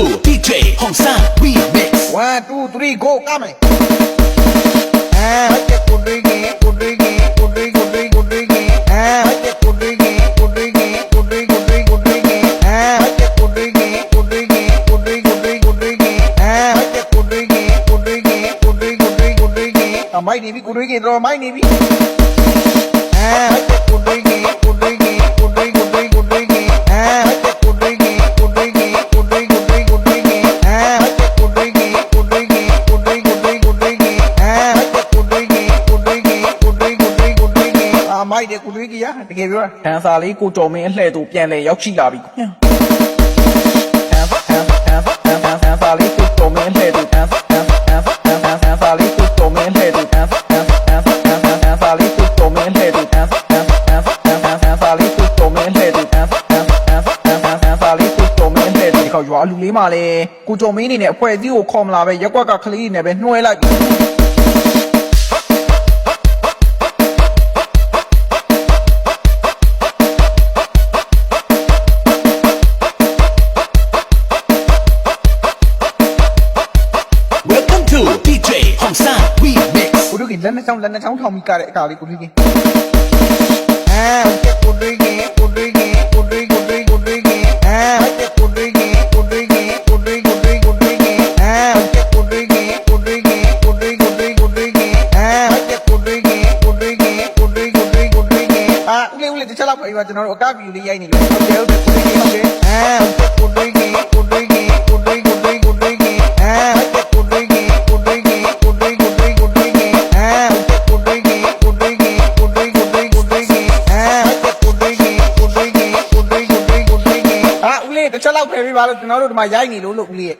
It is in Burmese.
crew DJ Hồng Sa We Mix One, two, three, go Come on Ah, make it good reggae, good reggae, good reggae, good reggae, good reggae Ah, make it good reggae, good reggae, good reggae, good reggae, good reggae Ah, make it good reggae, good reggae, good reggae, good reggae, good reggae Ah, make it good reggae, good reggae, good reggae, good reggae, good reggae Ah, my navy, good reggae, draw my navy Ah, make it good reggae, good reggae မိုက်တယ်ကိုတွေးကြီးရတကယ်ပြောတာဒန်ဆာလေးကိုတော်မင်းအလှဲ့သူပြန်လဲရောက်ရှိလာပြီခင်ဗျဒန်ဖတ်ဒန်ဖတ်ဒန်ဖတ်ဒန်ဖတ်ဒန်ဆာလေးကိုတော်မင်းအလှဲ့သူဒန်ဖတ်ဒန်ဖတ်ဒန်ဖတ်ဒန်ဖတ်ဒန်ဆာလေးကိုတော်မင်းအလှဲ့သူဒန်ဖတ်ဒန်ဖတ်ဒန်ဖတ်ဒန်ဖတ်ဒန်ဆာလေးကိုတော်မင်းအလှဲ့သူဒန်ဖတ်ဒန်ဖတ်ဒန်ဖတ်ဒန်ဖတ်ဒန်ဆာလေးကိုတော်မင်းအလှဲ့သူဒန်ဖတ်ဒန်ဖတ်ဒန်ဖတ်ဒန်ဖတ်ဒန်ဆာလေးကိုတော်မင်းအလှဲ့သူဒီခေါရွာလူလေးမှလည်းကိုတော်မင်းနေနဲ့အဖွဲအစည်းကိုခေါ်မလာပဲရက်ကွက်ကကလေးနေနဲ့ပဲနှွှဲလိုက်ပြီ အောင်ဆန်း we mix ကိုတို့ကလက်နှချောင်းလက်နှချောင်းထောင်ပြီးကတဲ့အကာလေးကိုတို့ကအဲကိုတို့ကကိုတို့ကကိုတို့ကိုတို့ကိုတို့ကအဲကိုတို့ကကိုတို့ကကိုတို့ကိုတို့ကိုတို့ကအဲကိုတို့ကကိုတို့ကကိုတို့ကိုတို့ကိုတို့ကအဲကိုတို့ကကိုတို့ကကိုတို့ကိုတို့ကိုတို့ကအာဦးလေးဦးလေးတစ်ချက်လောက်ပါပြီးပါကျွန်တော်တို့အကားဗီဒီယိုလေးရိုက်နေလို့ဟုတ်တယ်ဟုတ်တယ်ကိုတို့ကဟုတ်တယ် ချက်လောက်ဖယ်ပေးပါလို့ကျွန်တော်တို့ဒီမှာရိုက်နေလို့လို့ဦးလေးရဲ့